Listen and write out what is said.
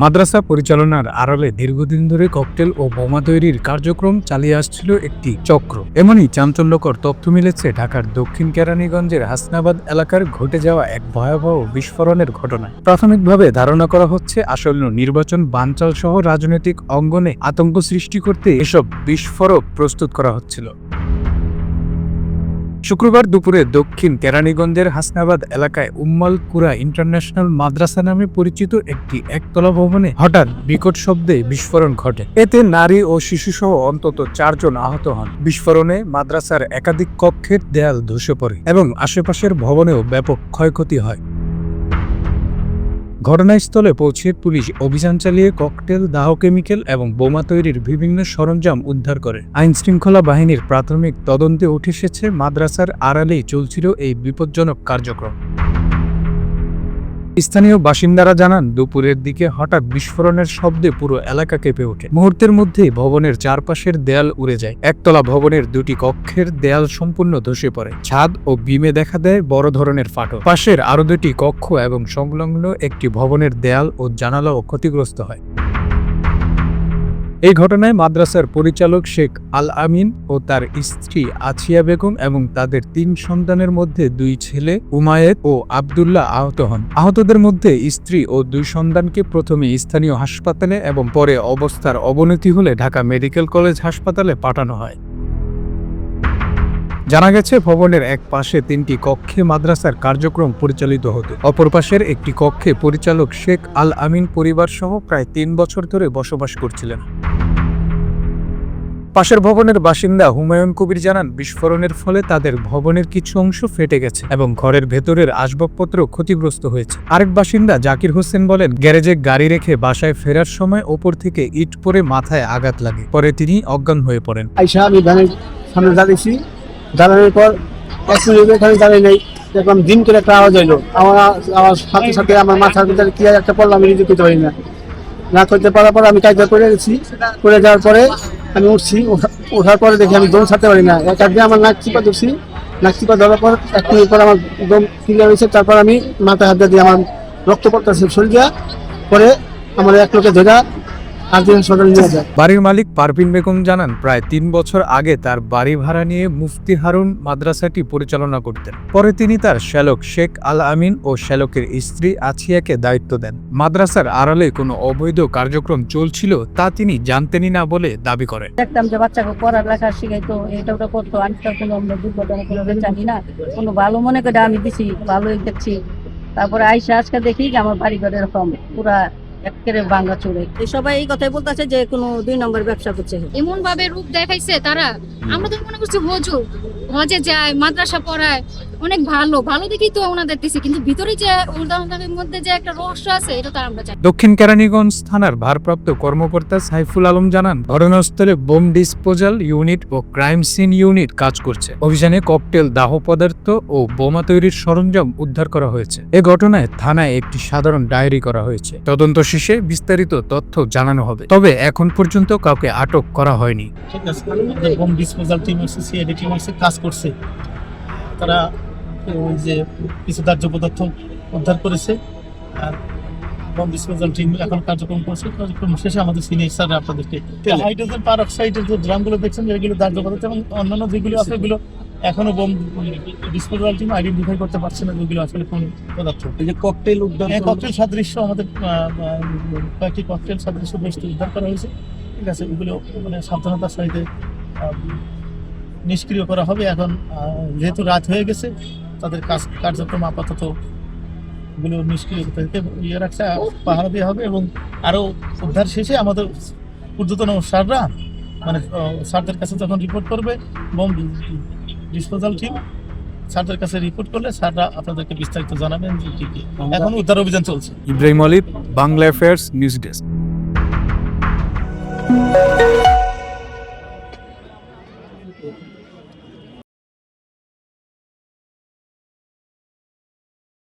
মাদ্রাসা পরিচালনার আড়ালে দীর্ঘদিন ধরে ককটেল ও বোমা তৈরির কার্যক্রম চালিয়ে আসছিল একটি চক্র। এমনই চাঞ্চল্যকর তথ্য মিলেছে ঢাকার দক্ষিণ কেরানীগঞ্জের হাসনাবাদ এলাকার ঘটে যাওয়া এক ভয়াবহ বিস্ফোরণের ঘটনায়। প্রাথমিকভাবে ধারণা করা হচ্ছে আসন্ন নির্বাচন বানচাল সহ রাজনৈতিক অঙ্গনে আতঙ্ক সৃষ্টি করতে এসব বিস্ফোরক প্রস্তুত করা হচ্ছিল। শুক্রবার দুপুরে দক্ষিণ কেরানীগঞ্জের হাসনাবাদ এলাকায় উম্মাল কুরা ইন্টারন্যাশনাল মাদ্রাসা নামে পরিচিত একটি একতলা ভবনে হঠাৎ বিকট শব্দে বিস্ফোরণ ঘটে। এতে নারী ও শিশুসহ অন্তত চারজন আহত হন। বিস্ফোরণে মাদ্রাসার একাধিক কক্ষের দেয়াল ধসে পড়ে এবং আশেপাশের ভবনেও ব্যাপক ক্ষয়ক্ষতি হয়। ঘটনাস্থলে পৌঁছে পুলিশ অভিযান চালিয়ে ককটেল, দাহ কেমিক্যাল এবং বোমা তৈরির বিভিন্ন সরঞ্জাম উদ্ধার করে। আইন শৃঙ্খলা বাহিনীর প্রাথমিক তদন্তে উঠে এসেছে মাদ্রাসার আড়ালেই চলছিল এই বিপজ্জনক কার্যক্রম। স্থানীয় বাসিন্দারা জানান, দুপুরের দিকে হঠাৎ বিস্ফোরণের শব্দে পুরো এলাকা কেঁপে ওঠে। মুহূর্তের মধ্যে ভবনের চারপাশের দেয়াল উড়ে যায়। একতলা ভবনের দুটি কক্ষের দেয়াল সম্পূর্ণ ধসে পড়ে। ছাদ ও বিমে দেখা দেয় বড় ধরনের ফাটল। পাশের আরও দুটি কক্ষ এবং সংলগ্ন একটি ভবনের দেয়াল ও জানালাও ক্ষতিগ্রস্ত হয়। এই ঘটনায় মাদ্রাসার পরিচালক শেখ আল আমিন ও তার স্ত্রী আছিয়া বেগম এবং তাদের তিন সন্তানের মধ্যে দুই ছেলে উমায়েত ও আবদুল্লাহ আহত হন। আহতদের মধ্যে স্ত্রী ও দুই সন্তানকে প্রথমে স্থানীয় হাসপাতালে এবং পরে অবস্থার অবনতি হলে ঢাকা মেডিকেল কলেজ হাসপাতালে পাঠানো হয়। জানা গেছে, ভবনের এক পাশে তিনটি কক্ষে মাদ্রাসার কার্যক্রম পরিচালিত হতো। অপর পাশের একটি কক্ষে পরিচালক শেখ আল আমিন পরিবার সহ প্রায় তিন বছর ধরে বসবাস করছিলেন। পাশের ভবনের বাসিন্দা হুমায়ুন কবির জানান, বিস্ফোরণের ফলে তাদের ভবনের কিছু অংশ ফেটে গেছে এবং ঘরের ভেতরের আসবাবপত্র ক্ষতিগ্রস্ত হয়েছে। আরেক বাসিন্দা জাকির হোসেন বলেন, গ্যারেজে গাড়ি রেখে বাসায় ফেরার সময় ওপর থেকে ইট পরে মাথায় আঘাত লাগে। পরে তিনি অজ্ঞান হয়ে পড়েন। আমি পর দিন করে একটা আওয়াজ আমার একটা আমি না। পারার পর আমি করে গেছি। করে যাওয়ার পরে আমি উঠছি ওঠা- ওঠার পরে দেখি আমি দম ছাড়তে পারি না। এক একদিন আমার নাক চিপা ধরছি, নাক চিপা ধরার পর এক মিনিট পর আমার দম ক্লিয়ার হয়েছে, তারপর আমি মাথায় হাত দিয়ে আমার রক্ত পড়তেছে শরীর। পরে আমার এক লোকে ধরা বাড়ির মালিক পারভিন বেগম জানান প্রায় তিন বছর আগে তার বাড়ি ভাড়া নিয়ে মুফতি হারুন মাদ্রাসাটি পরিচালনা করতেন। পরে তিনি তার শ্যালক শেখ আল আমিন ও শ্যালকের স্ত্রী আছিয়াকে দায়িত্ব দেন। মাদ্রাসার আড়ালে কোনো অবৈধ কার্যক্রম চলছিল তা তিনি জানতেনই না বলে দাবি করেন। দেখতাম যে বাচ্চাকে পড়ার লেখা শিখাইতো এটা ওটা করতো আমি তো কোনো আমরা দুর্ঘটনা কোনো জানি না। কোনো ভালো মনে করে আমি দিছি ভালোই দেখছি। তারপরে আইসা আজকে দেখি যে আমার বাড়ি ঘর এরকম পুরা একেবারে ভাঙা চুরে সবাই এই কথাই বলতেছে যে কোনো দুই নম্বর ব্যবসা করছে। এমন ভাবে রূপ দেখাইছে তারা। আমরা তো মনে করছি হজু হজে যায় মাদ্রাসা পড়ায় অনেক ভালো ভালো দেখেই তো ওনাদের দিছে কিন্তু ভিতরে যে উল্টাউল্টাদের মধ্যে যে একটা রহস্য আছে এটা তো আমরা জানি দক্ষিণ কেরানীগঞ্জ থানার ভারপ্রাপ্ত কর্মকর্তা সাইফুল আলম জানান ঘটনাস্থলে বোম ডিসপোজাল ইউনিট ও ক্রাইম সিন ইউনিট কাজ করছে। অভিযানে ককটেল দাহ পদার্থ ও বোমা তৈরির সরঞ্জাম উদ্ধার করা হয়েছে। এ ঘটনায় থানায় একটি সাধারণ ডায়েরি করা হয়েছে। তদন্ত শেষে বিস্তারিত তথ্য জানানো হবে। তবে এখন পর্যন্ত কাউকে আটক করা হয়নি। ঠিক আছে বোম ডিসপোজাল টিম আছে সিআইডি টিম আছে কাজ করছে। তারা ওই যে কিছু দাহ্য পদার্থ উদ্ধার করেছে আর বোম ডিসপোজাল টিম এখন কার্যক্রম করছে। কার্যক্রম শেষে আমাদের সিনিয়র স্যার আপনাদেরকে হাইড্রোজেন পার অক্সাইডের যে ড্রামগুলো দেখছেন এগুলো দাহ্য পদার্থ এবং অন্যান্য যেগুলো আছে এগুলো এখনও বোম ডিসপোজাল টিম আইডেন্টিফাই করতে পারছে না যেগুলো আসলে কোন পদার্থ। এই যে ককটেল উদ্ধার হ্যাঁ ককটেল সাদৃশ্য আমাদের কয়েকটি ককটেল সাদৃশ্য বেশ উদ্ধার করা হয়েছে। ঠিক আছে এগুলো মানে সাবধানতার সহিত নিষ্ক্রিয় করা হবে। এখন যেহেতু রাত হয়ে গেছে তাদের কাজ কার্যক্রম আপাতত এগুলো নিষ্ক্রিয় ইয়ে রাখছে পাহারা দেওয়া হবে এবং আরও উদ্ধার শেষে আমাদের ঊর্ধ্বতন স্যাররা মানে স্যারদের কাছে যখন রিপোর্ট করবে বোম ডিসপোজাল টিম স্যারদের কাছে রিপোর্ট করলে স্যাররা আপনাদেরকে বিস্তারিত জানাবেন যে কি কি। এখন উদ্ধার অভিযান চলছে। ইব্রাহিম আলিফ বাংলা অ্যাফেয়ার্স নিউজ ডেস্ক